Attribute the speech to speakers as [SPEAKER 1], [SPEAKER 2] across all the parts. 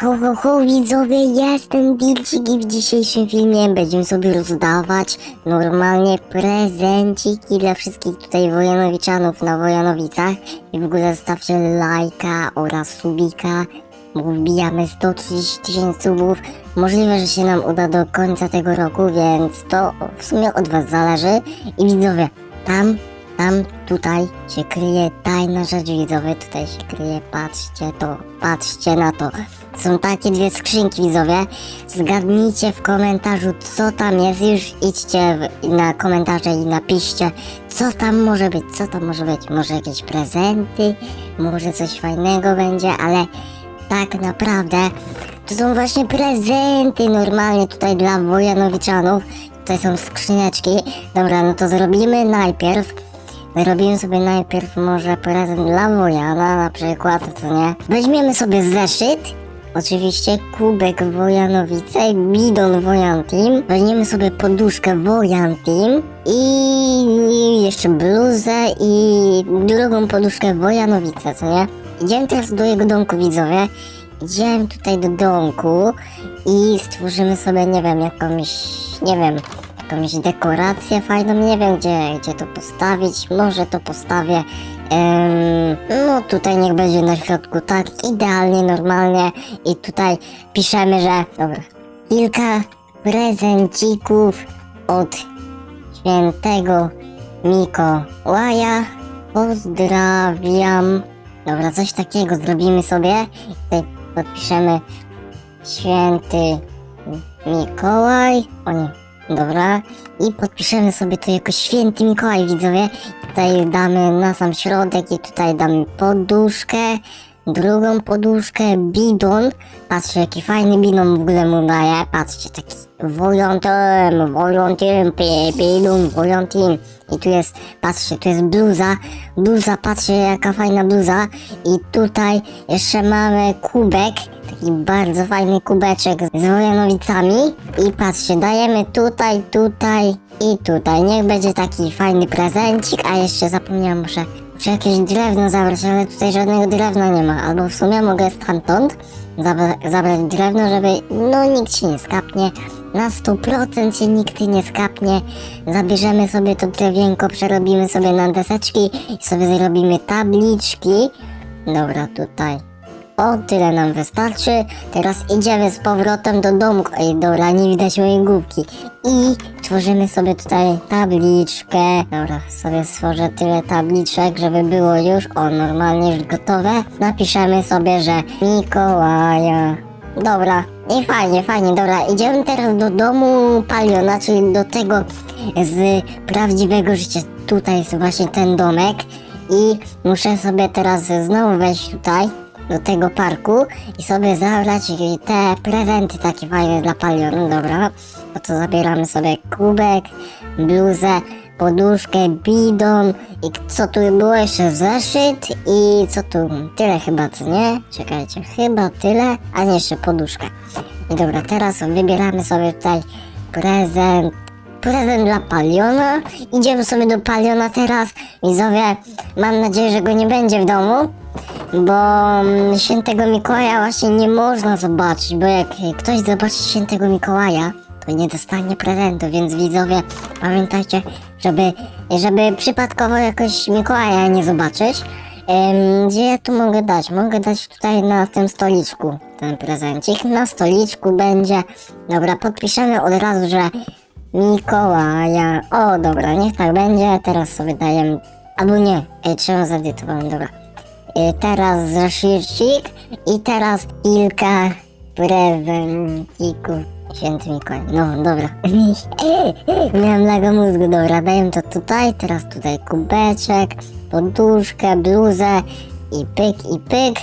[SPEAKER 1] Ho, ho, ho, widzowie, jestem Dilcik i w dzisiejszym filmie będziemy sobie rozdawać normalnie prezenciki dla wszystkich tutaj Wojanowiczanów na Wojanowicach. I w ogóle zostawcie lajka oraz subika, bo wbijamy 130 tysięcy subów. Możliwe, że się nam uda do końca tego roku, więc to w sumie od was zależy. I widzowie, tam tam, tutaj się kryje tajna rzecz widzowie, tutaj się kryje, patrzcie to, patrzcie na to. Są takie dwie skrzynki widzowie, zgadnijcie w komentarzu co tam jest, już idźcie w, na komentarze i napiszcie co tam może być, co tam może być, może jakieś prezenty, może coś fajnego będzie, ale tak naprawdę to są właśnie prezenty normalnie tutaj dla Wojanowiczanów. Tutaj są skrzyneczki. Dobra, no to zrobimy najpierw. Robimy sobie najpierw może prezent dla Wojana na przykład, co nie? Weźmiemy sobie zeszyt. Oczywiście kubek Wojanowice, bidon Wojan Team. Weźmiemy sobie poduszkę Wojan Team i jeszcze bluzę i drugą poduszkę Wojanowice, co nie? Idziemy teraz do jego domku widzowie. Idziemy tutaj do domku i stworzymy sobie, nie wiem, jakąś, nie wiem, jakąś dekorację fajną, nie wiem gdzie, gdzie to postawić, może to postawię, em, no tutaj niech będzie na środku, tak, idealnie, normalnie. I tutaj piszemy, że, dobra, kilka prezencików od świętego Mikołaja, pozdrawiam, dobra, coś takiego zrobimy sobie, tutaj podpiszemy święty Mikołaj, o nie, Dobra, i podpiszemy sobie to jako święty Mikołaj, widzowie. Tutaj damy na sam środek i tutaj damy poduszkę, drugą poduszkę, bidon. Patrzcie, jaki fajny bidon w ogóle mu daje. Patrzcie, taki wojątem, wojątem, bidon, wojątem. I tu jest, patrzcie, tu jest bluza, bluza, patrzcie jaka fajna bluza. I tutaj jeszcze mamy kubek, taki bardzo fajny kubeczek z wojanowicami. I patrzcie, dajemy tutaj, tutaj i tutaj. Niech będzie taki fajny prezencik, a jeszcze zapomniałam, muszę, muszę jakieś drewno zabrać, ale tutaj żadnego drewna nie ma. Albo w sumie mogę stamtąd zabra zabrać drewno, żeby no nikt się nie skapnie. Na 100% się nikt nie skapnie. Zabierzemy sobie to drewienko, przerobimy sobie na deseczki i sobie zrobimy tabliczki. Dobra, tutaj. O, tyle nam wystarczy. Teraz idziemy z powrotem do domku. Ej, dobra, nie widać mojej główki. I tworzymy sobie tutaj tabliczkę. Dobra, sobie stworzę tyle tabliczek, żeby było już, o, normalnie już gotowe. Napiszemy sobie, że Mikołaja. Dobra, i fajnie, fajnie, dobra. Idziemy teraz do domu Paliona, czyli do tego z prawdziwego życia. Tutaj jest właśnie ten domek. I muszę sobie teraz znowu wejść tutaj do tego parku i sobie zabrać te prezenty takie fajne dla Palionu, dobra. No to zabieramy sobie kubek, bluzę, poduszkę, bidon i co tu było jeszcze zeszyt i co tu, tyle chyba, co nie? Czekajcie, chyba tyle, a nie jeszcze poduszkę. I dobra, teraz wybieramy sobie tutaj prezent, prezent dla Paliona. Idziemy sobie do Paliona teraz. Widzowie, mam nadzieję, że go nie będzie w domu, bo mm, świętego Mikołaja właśnie nie można zobaczyć, bo jak ktoś zobaczy świętego Mikołaja, to nie dostanie prezentu, więc widzowie, pamiętajcie, żeby, żeby przypadkowo jakoś Mikołaja nie zobaczyć. Em, gdzie ja tu mogę dać? Mogę dać tutaj na tym stoliczku ten prezencik. Na stoliczku będzie. Dobra, podpiszemy od razu, że Mikołaja. O, dobra, niech tak będzie. Teraz sobie dajemy. Albo nie, Ej, czemu zadytowałem, dobra. E, teraz zeszycik i teraz kilka prezentików. Święty Mikołaj, no dobra. Miałem lago mózgu, dobra, daję to tutaj, teraz tutaj kubeczek, poduszkę, bluzę i pyk, i pyk.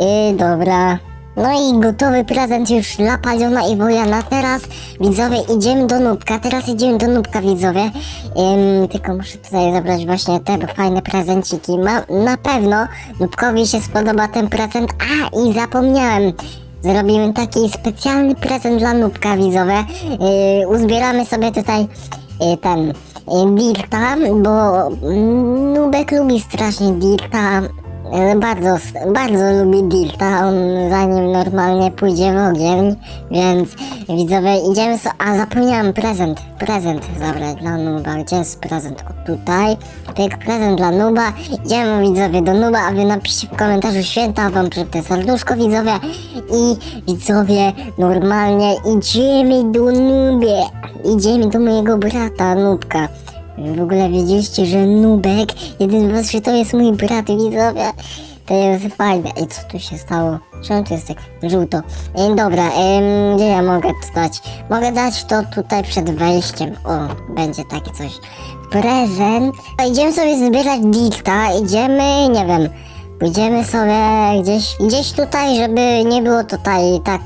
[SPEAKER 1] I dobra. No i gotowy prezent już dla Paliona i Wojana. Teraz widzowie idziemy do Nubka, teraz idziemy do Nubka widzowie. Ym, tylko muszę tutaj zabrać właśnie te fajne prezenciki. Ma, na pewno Nubkowi się spodoba ten prezent. A i zapomniałem. Zrobimy taki specjalny prezent dla Nubka widzowie. Yy, uzbieramy sobie tutaj yy, ten yy, Dirta, bo mm, Nubek lubi strasznie Dirta. Bardzo, bardzo lubi Dilta, on zanim normalnie pójdzie w ogień, więc widzowie idziemy so... A zapomniałem prezent, prezent zabrać dla Nuba, gdzie jest prezent? O tutaj, pyk, prezent dla Nuba, idziemy widzowie do Nuba, a wy napiszcie w komentarzu święta wam przypnę serduszko widzowie. I widzowie normalnie idziemy do Nubie, idziemy do mojego brata Nubka. W ogóle wiedzieliście, że Nubek, jeden was, że to jest mój brat, widzowie. To jest fajne. I co tu się stało? Czemu to jest tak żółto? E, dobra, gdzie ja mogę to dać? Mogę dać to tutaj przed wejściem. O, będzie takie coś. Prezent. Idziemy sobie zbierać dikta. Idziemy, nie wiem, pójdziemy sobie gdzieś, gdzieś tutaj, żeby nie było tutaj tak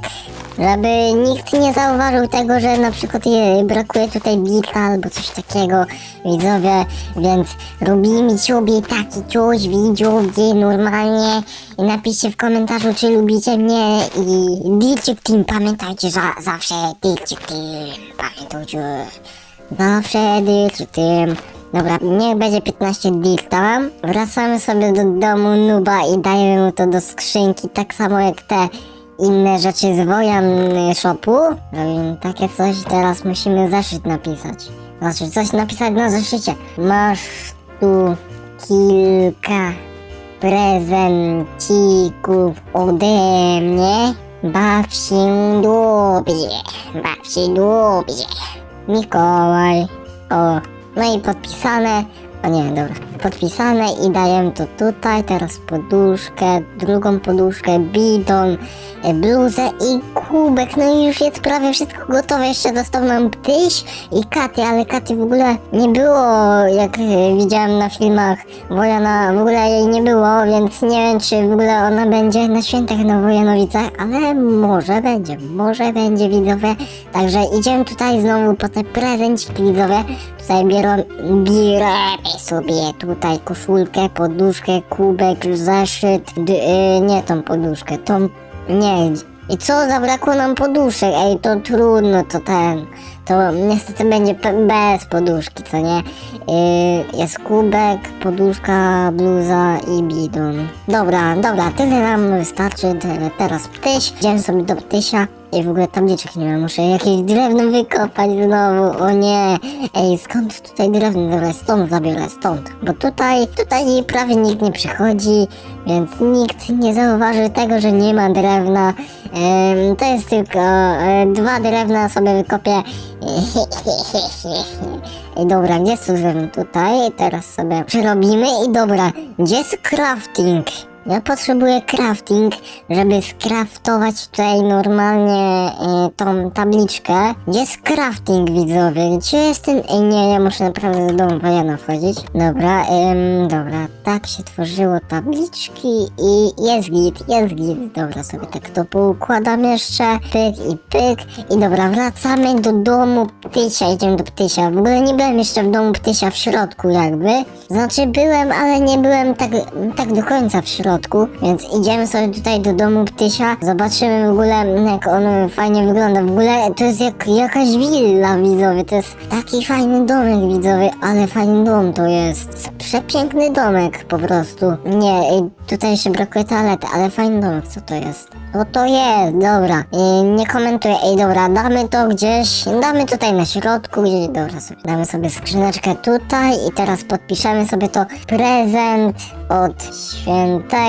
[SPEAKER 1] żeby nikt nie zauważył tego, że na przykład je, brakuje tutaj bita albo coś takiego, widzowie, więc robimy sobie taki coś, widzowie, normalnie i napiszcie w komentarzu, czy lubicie mnie i Dilczyk Team, pamiętajcie, że zawsze Dilczyk Team, pamiętajcie, zawsze Dilczyk Team. Dobra, niech będzie 15 dirta. Wracamy sobie do domu Nuba i dajemy mu to do skrzynki, tak samo jak te inne rzeczy z Wojan Shopu. Takie coś, teraz musimy zeszyt napisać. Znaczy, coś napisać na zeszycie. Masz tu kilka prezencików ode mnie. Baw się dobrze, baw się dobrze. Mikołaj. O, no i podpisane. O nie, dobra. Podpisane i daję to tutaj. Teraz poduszkę, drugą poduszkę, bidon, e, bluzę i kubek. No i już jest prawie wszystko gotowe. Jeszcze dostał nam Ptyś i Katy, ale Katy w ogóle nie było, jak e, widziałem na filmach Wojana. W ogóle jej nie było, więc nie wiem, czy w ogóle ona będzie na świętach na Wojanowicach, ale może będzie, może będzie widzowie. Także idziemy tutaj znowu po te prezenciki widzowie. Tutaj bierą, bieremy sobie tutaj koszulkę, poduszkę, kubek, zeszyt, d- y, nie tą poduszkę, tą, nie, i co, zabrakło nam poduszek, ej, to trudno, to ten, to niestety będzie bez poduszki, co nie, y, jest kubek, poduszka, bluza i bidon. Dobra, dobra, tyle nam wystarczy, tyle, teraz ptyś, idziemy sobie do ptysia, i w ogóle tabliczek nie mam, muszę jakieś drewno wykopać znowu, o nie. Ej, skąd tutaj drewno? Dobra, stąd zabiorę, stąd. Bo tutaj, tutaj prawie nikt nie przychodzi, więc nikt nie zauważy tego, że nie ma drewna. To jest tylko e, dwa drewna sobie wykopię. Ej, dobra, gdzie drewno? Tutaj, teraz sobie przerobimy i dobra, gdzie jest crafting? Ja potrzebuję crafting, żeby skraftować tutaj normalnie e, tą tabliczkę. Gdzie jest crafting, widzowie? Gdzie jest ten... Ej, nie, ja muszę naprawdę do domu Wojana wchodzić. Dobra, dobra, tak się tworzyło tabliczki i jest git, jest git. Dobra, sobie tak to poukładam jeszcze. Pyk i pyk. I dobra, wracamy do domu Ptysia, idziemy do Ptysia. W ogóle nie byłem jeszcze w domu Ptysia w środku jakby. Znaczy byłem, ale nie byłem tak, tak do końca w środku, więc idziemy sobie tutaj do domu Ptysia. Zobaczymy w ogóle jak on fajnie wygląda. W ogóle to jest jak jakaś willa widzowie, to jest taki fajny domek widzowie, ale fajny dom to jest. Przepiękny domek po prostu. Nie, tutaj jeszcze brakuje toalety, ale fajny domek, co to jest? Co to jest? Dobra, ej, nie komentuję, ej dobra, damy to gdzieś, damy tutaj na środku, gdzieś, dobra sobie, damy sobie skrzyneczkę tutaj i teraz podpiszemy sobie to prezent od świętego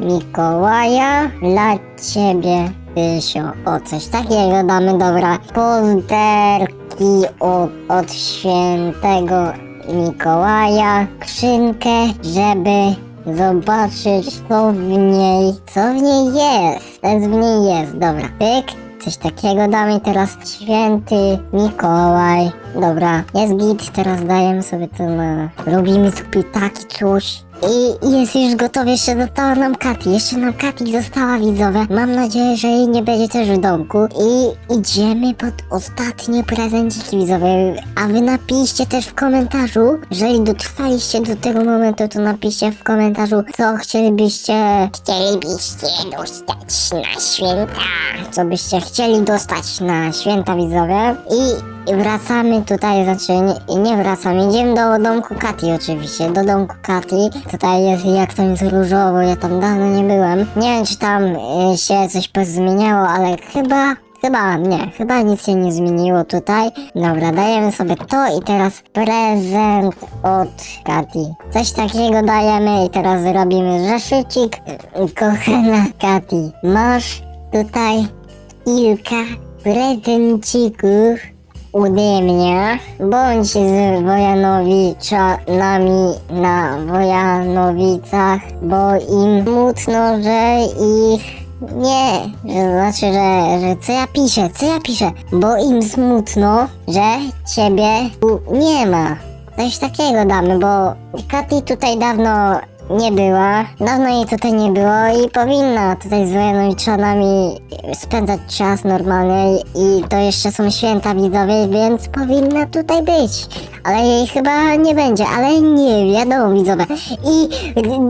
[SPEAKER 1] Mikołaja dla ciebie, Tysio. O, coś takiego damy, dobra. Polterki od, od świętego Mikołaja. Skrzynkę, żeby zobaczyć, co w niej, co w niej jest. Co w niej jest, dobra. Pyk. Coś takiego damy teraz święty Mikołaj. Dobra, jest git, teraz dajemy sobie to na... Robimy sobie taki coś. I jest już gotowe, jeszcze została nam Katy, jeszcze nam Katy została widzowe. Mam nadzieję, że jej nie będzie też w domku. I idziemy pod ostatnie prezenciki widzowe. A wy napiszcie też w komentarzu, jeżeli dotrwaliście do tego momentu, to napiszcie w komentarzu, co chcielibyście, chcielibyście dostać na święta. co byście chcieli dostać na święta widzowie. I wracamy tutaj, znaczy nie, nie wracamy, idziemy do domku Kati oczywiście, do domku Kati. Tutaj jest, jak to jest różowo, ja tam dawno nie byłem. Nie wiem, czy tam y, się coś pozmieniało, ale chyba Chyba nie, chyba nic się nie zmieniło tutaj. Dobra, dajemy sobie to i teraz prezent od Kati. Coś takiego dajemy i teraz zrobimy zeszycik. Kochana Kati, masz tutaj kilka prezencików ode mnie. Bądź z Wojanowiczanami na Wojanowicach, bo im smutno, że ich nie, że znaczy, że, że co ja piszę, co ja piszę, bo im smutno, że ciebie tu nie ma. Coś takiego damy, bo Katy tutaj dawno nie była, dawno jej tutaj nie było i powinna tutaj z Wojanowiczanami spędzać czas normalnie i to jeszcze są święta widzowie, więc powinna tutaj być. Ale jej chyba nie będzie, ale nie wiadomo widzowie. I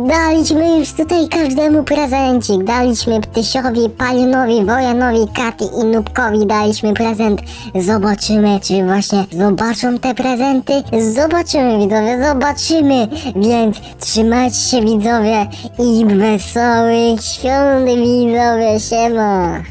[SPEAKER 1] daliśmy już tutaj każdemu prezencik, daliśmy Ptysiowi, Palionowi, Wojanowi, Katy i Nubkowi daliśmy prezent. Zobaczymy, czy właśnie zobaczą te prezenty. Zobaczymy widzowie, zobaczymy. Więc trzymajcie się widzowie i wesołych świąt widzowie, siema.